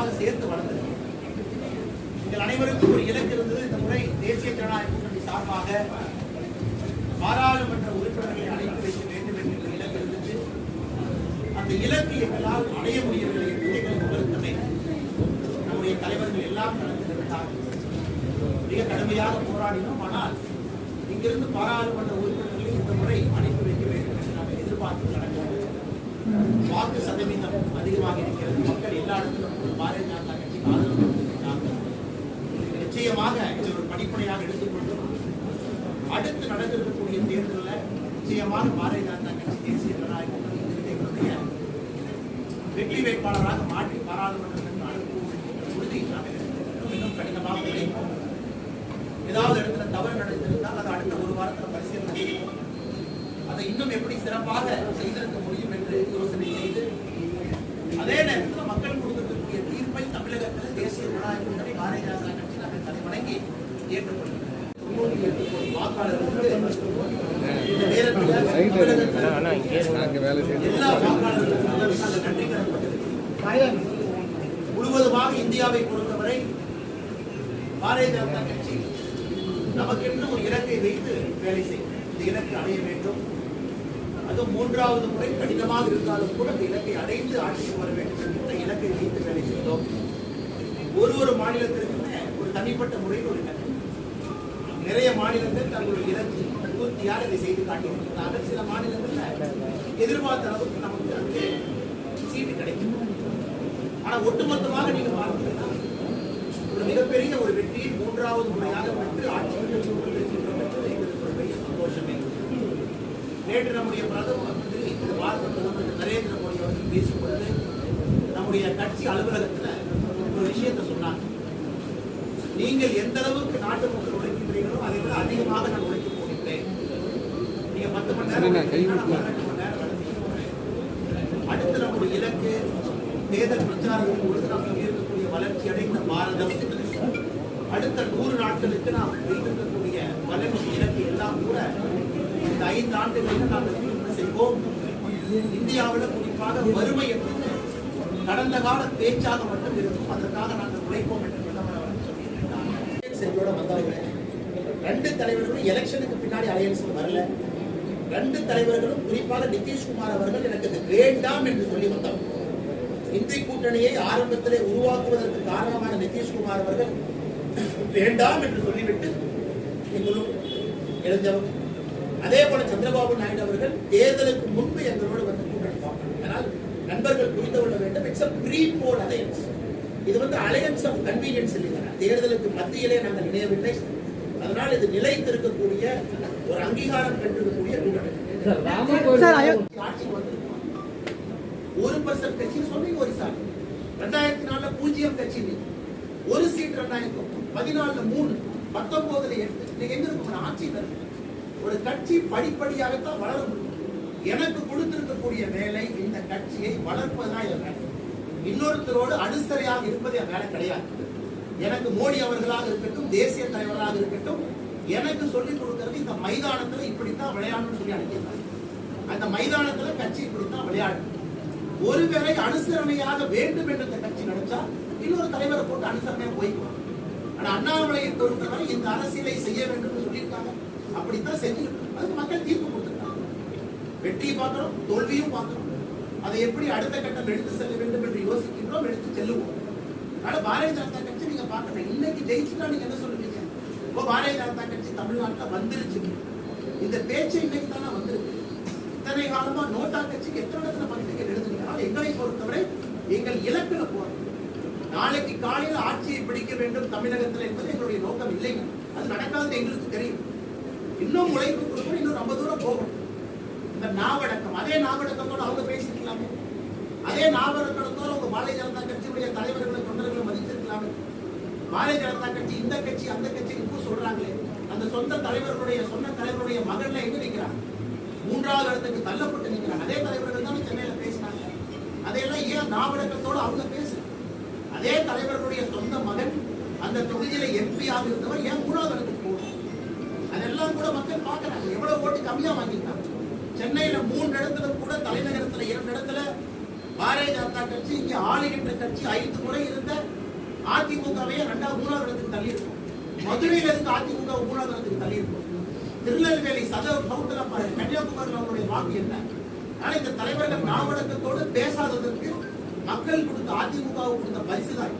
குடும்பமாக சேர்ந்து வளர்ந்தது எங்கள் அனைவருக்கும் ஒரு இலக்கு இருந்தது. இந்த முறை தேசிய ஜனநாயக கூட்டணி சார்பாக பாராளுமன்ற உறுப்பினர்களை அழைத்து வைக்க வேண்டும் என்கிற இலக்கு இருந்தது அந்த இலக்கு எங்களால் அடைய முடியவில்லை என்பது எங்களுக்கு வருத்தமே நம்முடைய தலைவர்கள் எல்லாம் கலந்து மிக கடுமையாக போராடினோம். ஆனால் இங்கிருந்து பாராளுமன்ற உறுப்பினர்களை இந்த முறை அனுப்பி வைக்க வேண்டும் என்று நாம் எதிர்பார்த்து நடக்கிறோம் வாக்கு சதவீதம் அதிகமாக இருக்கிறது. மக்கள் எல்லா இடத்திலும் பாரதிய ஜனதா கட்சிக்கு ஆதரவு கொடுத்திருக்கிறார்கள். நிச்சயமாக இதை ஒரு படிப்படையாக எடுத்துக்கொண்டு அடுத்து நடந்திருக்கக்கூடிய தேர்தலில் நிச்சயமாக பாரதிய ஜனதா கட்சி தேசிய ஜனநாயக எங்களுடைய வெற்றி வேட்பாளராக மாற்றி பாராளுமன்றத்திற்கு அனுப்புவோம் என்கிற உறுதி நாங்கள் இன்னும் கடினமாக உழைப்போம் ஏதாவது இடத்துல தவறு நடந்திருந்தால் அதை அடுத்த ஒரு வாரத்தில் பரிசீலனை செய்வோம் அதை இன்னும் எப்படி சிறப்பாக செய்திருக்க முடியும் என்று யோசனை செய்து அதே நேரத்தில் மக்கள் கொடுக்கக்கூடிய தீர்ப்பை தமிழகத்தில் தேசிய ஜனநாயக கூட்டணி பாரதிய ஜனதா கட்சி நாங்கள் தலை வணங்கி ஏற்றுக்கொள்கிறோம் தொண்ணூற்றி எட்டு கோடி வாக்காளர்களுக்கு இந்த நேரத்தில் தமிழகத்தில் எல்லா வாக்காளர்களுக்கும் நாங்கள் நன்றி கடன்பட்டிருக்கிறோம் முழுவதுமாக இந்தியாவை பொறுத்தவரை பாரதிய ஜனதா கட்சி நமக்கென்று ஒரு இலக்கை வைத்து வேலை செய்யும் இந்த இலக்கை அடைய வேண்டும். அது மூன்றாவது முறை கடினமாக இருந்தாலும் கூட அந்த இலக்கை அடைந்து ஆட்சிக்கு வர வேண்டும் என்கிற இலக்கை வைத்து வேலை செய்தோம். ஒரு ஒரு மாநிலத்திற்குமே ஒரு தனிப்பட்ட முறையில் ஒரு இலக்கு. நிறைய மாநிலங்கள் தங்களுடைய இலக்கு பூர்த்தியாக இதை செய்து காட்டியிருக்கிறார்கள் சில மாநிலங்களில் எதிர்பார்த்த அளவுக்கு நமக்கு அங்கே சீட்டு கிடைக்கும். ஆனா ஒட்டுமொத்தமாக நீங்க பார்த்தீங்கன்னா ஒரு மிகப்பெரிய ஒரு வெற்றியை மூன்றாவது முறையாக பெற்று ஆட்சியில் இருக்கின்றோம் என்பது எங்களுக்கு ஒரு பெரிய சந்தோஷமே நேற்று நம்முடைய பிரதம மந்திரி இந்த பாரத பிரதமர் திரு நரேந்திர மோடி அவர்கள் பேசும்பொழுது நம்முடைய கட்சி அலுவலகத்துல ஒரு விஷயத்தை சொன்னாங்க. நீங்கள் எந்த அளவுக்கு நாட்டு மக்கள் உழைக்கின்றீர்களோ அதை விட அதிகமாக நான் உழைக்கப் போகின்றேன். நீங்க பத்து மணி நேரம். அடுத்து நம்முடைய இலக்கு தேர்தல் பிரச்சாரத்தின் பொழுது நாம் இருக்கக்கூடிய வளர்ச்சி அடைந்த பாரதம். அடுத்த நூறு நாட்களுக்கு நாம் வைத்திருக்கக்கூடிய வளர்ச்சி இலக்கு எல்லாம் கூட இந்த ஐந்து ஆண்டுகளில் நாங்கள் செய்வோம். இந்தியாவில் குறிப்பாக வறுமை என்பது கடந்த கால பேச்சாக மட்டும் இருக்கும். அதற்காக நாங்கள் உழைப்போம் என்று பிரதமர் அவர்கள் சொல்லியிருக்கிறார். செஞ்சோட வந்தவங்க ரெண்டு தலைவர்களும் எலெக்ஷனுக்கு பின்னாடி அலையன்ஸ் வரல. ரெண்டு தலைவர்களும் குறிப்பாக நிதிஷ்குமார் அவர்கள் எனக்கு இது வேண்டாம் என்று சொல்லி வந்தவர் இந்தி கூட்டணியை ஆரம்பத்திலே உருவாக்குவதற்கு காரணமான நிதிஷ்குமார் அவர்கள் வேண்டாம் என்று சொல்லிவிட்டு எங்களும் இளைஞரும் அதே போல சந்திரபாபு நாயுடு அவர்கள் தேர்தலுக்கு முன்பு எங்களோடு வந்து கூட்டணி அதனால் நண்பர்கள் புரிந்து கொள்ள வேண்டும். It's a pre poll alliance இது வந்து அலையன்ஸ் ஆஃப் கன்வீனியன்ஸ் இல்லைங்க தேர்தலுக்கு மத்தியிலே நாங்கள் இணையவில்லை. அதனால் இது நிலைத்திருக்கக்கூடிய ஒரு அங்கீகாரம் பெற்றிருக்கக்கூடிய கூட்டணி. ஒரு பர்சன்ட் கட்சி சொன்னீங்க ஒரு சார் ரெண்டாயிரத்தி நாலுல பூஜ்ஜியம் கட்சி. ஒரு சீட் ரெண்டாயிரத்தி பதினாலுல மூணு பத்தொன்பதுல எட்டு. இன்னைக்கு எங்க இருக்கும் ஆட்சியில் இருக்கு ஒரு கட்சி படிப்படியாகத்தான் வளர முடியும் எனக்கு கொடுத்திருக்கக்கூடிய வேலை இந்த கட்சியை வளர்ப்பதுதான் என் வேலை. இன்னொருத்தரோடு அனுசரையாக இருப்பது என் வேலை கிடையாது. எனக்கு மோடி அவர்களாக இருக்கட்டும் தேசிய தலைவராக இருக்கட்டும் எனக்கு சொல்லிக் கொடுக்கிறது இந்த மைதானத்துல இப்படித்தான் விளையாடணும்னு சொல்லி அனுப்பியிருக்காங்க. அந்த மைதானத்துல கட்சி இப்படித்தான் விளையாடும் ஒருவேளை அனுசரணையாக வேண்டும் என்று இந்த கட்சி நினைச்சா இன்னொரு தலைவரை போட்டு அனுசரணையா போய்க்குவாங்க. ஆனா அண்ணாமலையை பொறுத்தவரை இந்த அரசியலை செய்ய வேண்டும் என்று சொல்லியிருக்காங்க. அப்படித்தான் செஞ்சுக்கிட்டு அதுக்கு மக்கள் தீர்ப்பு கொடுத்துருக்காங்க. வெற்றியை பார்க்கிறோம் தோல்வியும் பார்க்கிறோம். அதை எப்படி அடுத்த கட்டம் எடுத்து செல்ல வேண்டும் என்று யோசிக்கின்றோம் எடுத்து செல்லுவோம். அதனால பாரதிய ஜனதா கட்சி நீங்க பாக்கணும் இன்னைக்கு ஜெயிச்சுட்டா நீங்க என்ன சொல்லுவீங்க? இப்போ பாரதிய ஜனதா கட்சி தமிழ்நாட்டுல வந்துருச்சு. இந்த பேச்சு இன்னைக்கு தானே வந்திருக்கு. இத்தனை காலமா நோட்டா கட்சிக்கு எத்தனை இடத்துல பத்திரிகை எழுதுனீங்க எங்களை பொறுத்தவரை எங்கள் இலக்கில் போறோம். நாளைக்கு காலையில் ஆட்சியை பிடிக்க வேண்டும் தமிழகத்தில் என்பது எங்களுடைய நோக்கம் இல்லைங்க அது நடக்காது எங்களுக்கு தெரியும். இன்னும் உழைப்பு கொடுக்கணும் இன்னும் ரொம்ப தூரம் போகணும் இந்த நாவடக்கம் அதே நாவடக்கத்தோடு அவங்க பேசிருக்கலாமே அதே நாவடக்கத்தோடு அவங்க பாரதிய ஜனதா கட்சியுடைய தலைவர்களை தொண்டர்களை மதிச்சிருக்கலாமே. பாரதிய ஜனதா கட்சி இந்த கட்சி அந்த கட்சி இப்போ சொல்றாங்களே. அந்த சொந்த தலைவர்களுடைய சொந்த தலைவருடைய மகள்ல எங்க நிற்கிறாங்க மூன்றாவது இடத்துக்கு தள்ளப்பட்டு நிற்கிறாங்க அதே தலைவர்கள் தானே சென்னையில பேசினாங்க. அதையெல்லாம் ஏன் நாவடக்கத்தோடு அவங்க பேசு அதே தலைவர்களுடைய சொந்த மகன் அந்த எம்பியாக இருந்தவர் ஏன் மூணாவது இடத்துக்கு போகணும்? அதெல்லாம் கூட மக்கள் பார்க்கறாங்க. எவ்வளவு ஓட்டு கம்மியா வாங்கியிருக்காங்க? சென்னையில மூன்று இடத்துல கூட தலைநகரத்துல இரண்டு இடத்துல பாரதிய ஜனதா கட்சி இங்கே ஆளுகின்ற கட்சி ஐந்து முறை இருந்த அதிமுகவையே ரெண்டாவது மூணாவது இடத்துக்கு தள்ளியிருக்கும். மதுரையில இருந்து அதிமுக மூணாவது இடத்துக்கு தள்ளியிருக்கும். திருநெல்வேலி சதவ சவுத்துல பாருங்க கன்னியாகுமரியில் வாக்கு என்ன? ஆனா இந்த தலைவர்கள் நாவடக்கத்தோடு பேசாததற்கு மக்கள் கொடுத்த அதிமுகவுக்கு கொடுத்த பரிசு தான்.